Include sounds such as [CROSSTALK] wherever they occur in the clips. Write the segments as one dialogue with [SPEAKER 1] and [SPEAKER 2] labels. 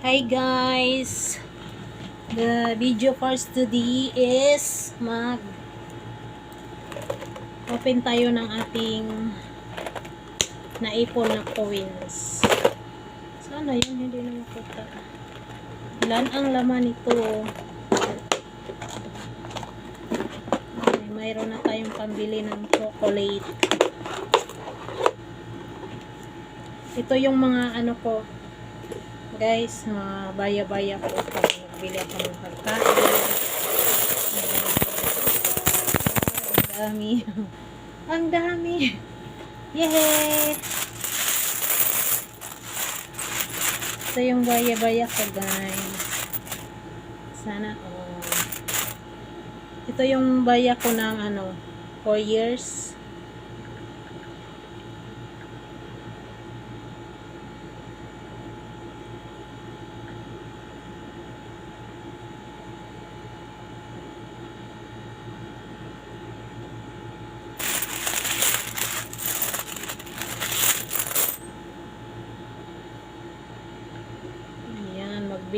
[SPEAKER 1] Hi guys! The video for today is mag open tayo ng ating naipon na coins. Sana yun, hindi na makita. Ilan ang laman nito? Ay, mayroon na tayong pambili ng chocolate. Ito yung mga ano ko, guys, mga baya-baya ko pag nagbili ako ng pagkain. Ang dami. [LAUGHS] Ang dami. Yay! Ito yung baya-baya ko, guys. Sana, oh. Ito yung baya ko ng ano, 4 years.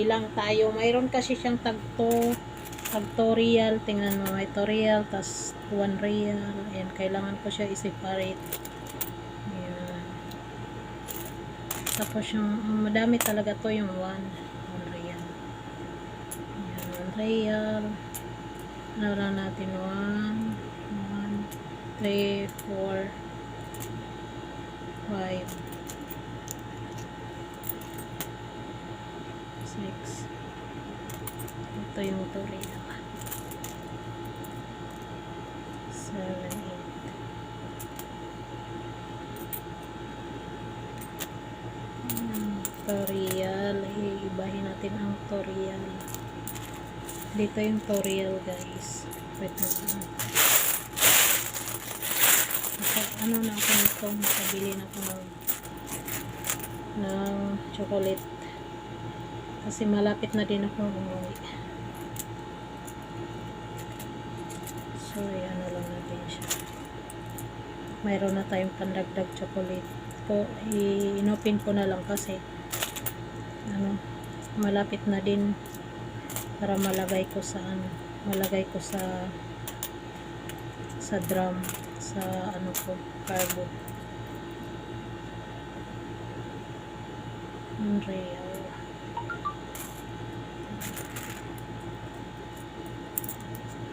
[SPEAKER 1] Magbilang tayo. Mayroon kasi siyang tagto, tagto real. Tingnan mo, may to real, tas 1 real. Ayan, kailangan ko siya i-separate. Ayan. Tapos yung, madami talaga to yung 1. 1 real. Ayan, 1 real. Ano natin, 1, 1, 3, 4, 5, Ito yung Torino. Seven, eight. Hmm, Torial. Iibahin natin ang Torial. Dito yung Torial, guys. Wait. Naka- ano na ako nito? Nakabili na ako ng ng chocolate kasi malapit na din akong umuwi. So, ano lang natin siya. Mayroon na tayong pandagdag chocolate. Ko, i-inopin ko na lang kasi ano, malapit na din para malagay ko sa ano, malagay ko sa sa drum sa ano ko, carbo. Unreal.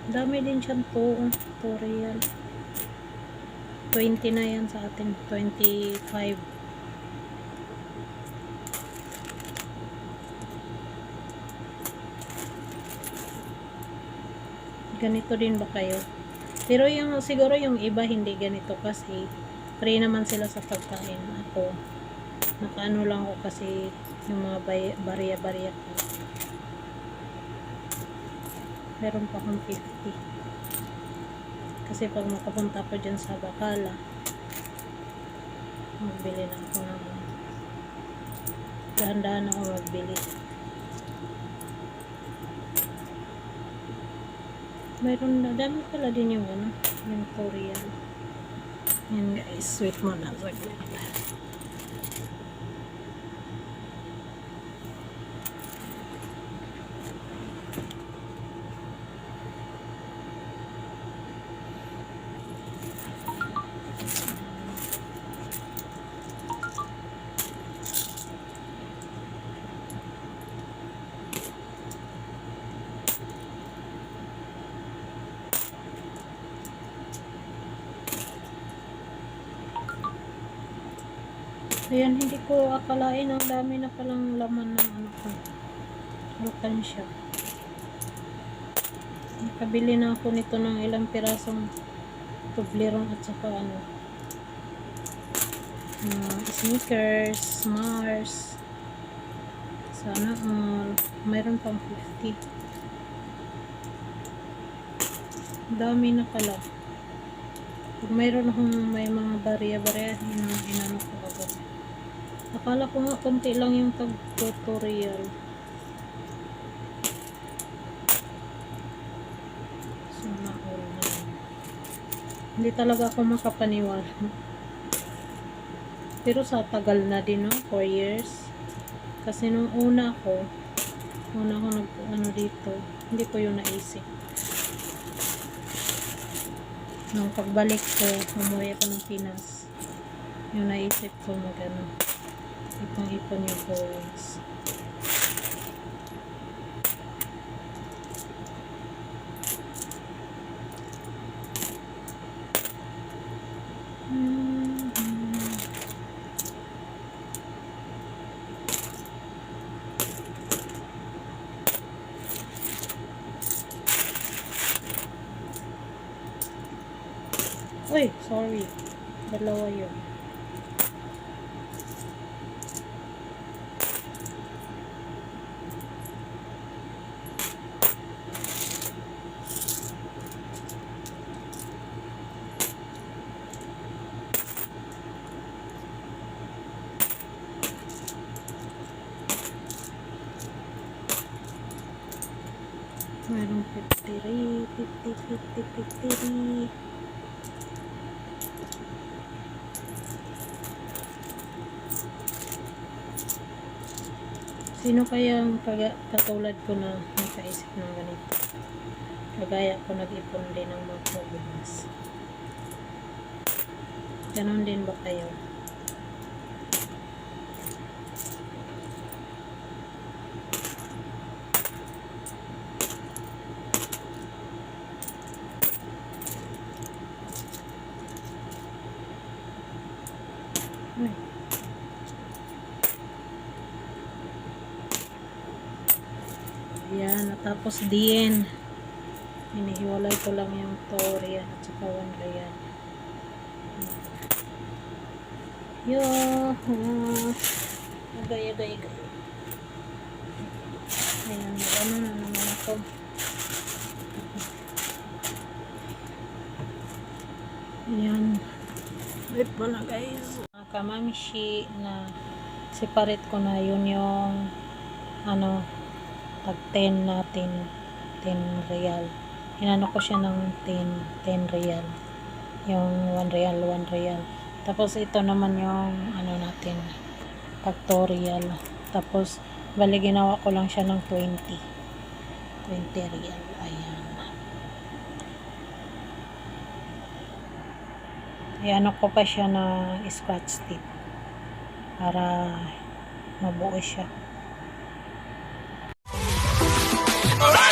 [SPEAKER 1] Dami din siyang to, tutorial. 20 na yan sa atin. 25. Ganito din ba kayo? Pero yung siguro yung iba hindi ganito kasi free naman sila sa pagkain. Ako, nakaano lang ako kasi yung mga barya-barya ko. Meron pa akong 50. Kasi pag makapunta ko dyan sa Bacala, magbili na ako ng dahan-dahan ako magbili. Mayroon na, dami pala din yung ano, yung Korean. Yan guys, wait mo na, saglit. Ayan, hindi ko akalain ang dami na palang laman ng ano ko. Alkansya. Nakabili na ako nito ng ilang pirasong tublerong at saka ano. Uh, sneakers, Mars. Sana all. mayroon pang 50. Dami na pala. Pag mayroon akong may mga barya-barya, inano ko agad. Akala ko nga konti lang yung tag-tutorial. Sana all na. Hindi talaga ako makapaniwala. Pero sa tagal na din, no? 4 years. Kasi nung una ko, una ko nag, ano dito, hindi ko yun naisip. Nung pagbalik ko, umuwi ako ng Pinas, yung naisip ko mag ano, ipang-ipon yung coins. Mhm. Uy, sorry. Dalawa yun. Mayroong 53, 50, 50, 53. Sino kayang kaga, katulad ko na nakaisip ng ganito? Kagaya ko nag-ipon din ng mga problems. Ganon din ba kayo? Ayan, natapos din. Hinihiwalay ko lang yung Torian at saka one Real. Yo, ah, agay, agay, agay. Ayan, ano na naman ako. Ayan. Wait mo na guys. Mga kamamshi na separate ko na yun yung ano tag 10 natin 10 real. Inano ko siya ng 10 10 real. Yung 1 real 1 real. Tapos ito naman yung ano natin factorial tapos bali ginawa ko lang siya ng 20 20 real ayan. Ayan ko pa siya na scratch tip para mabuo siya All right.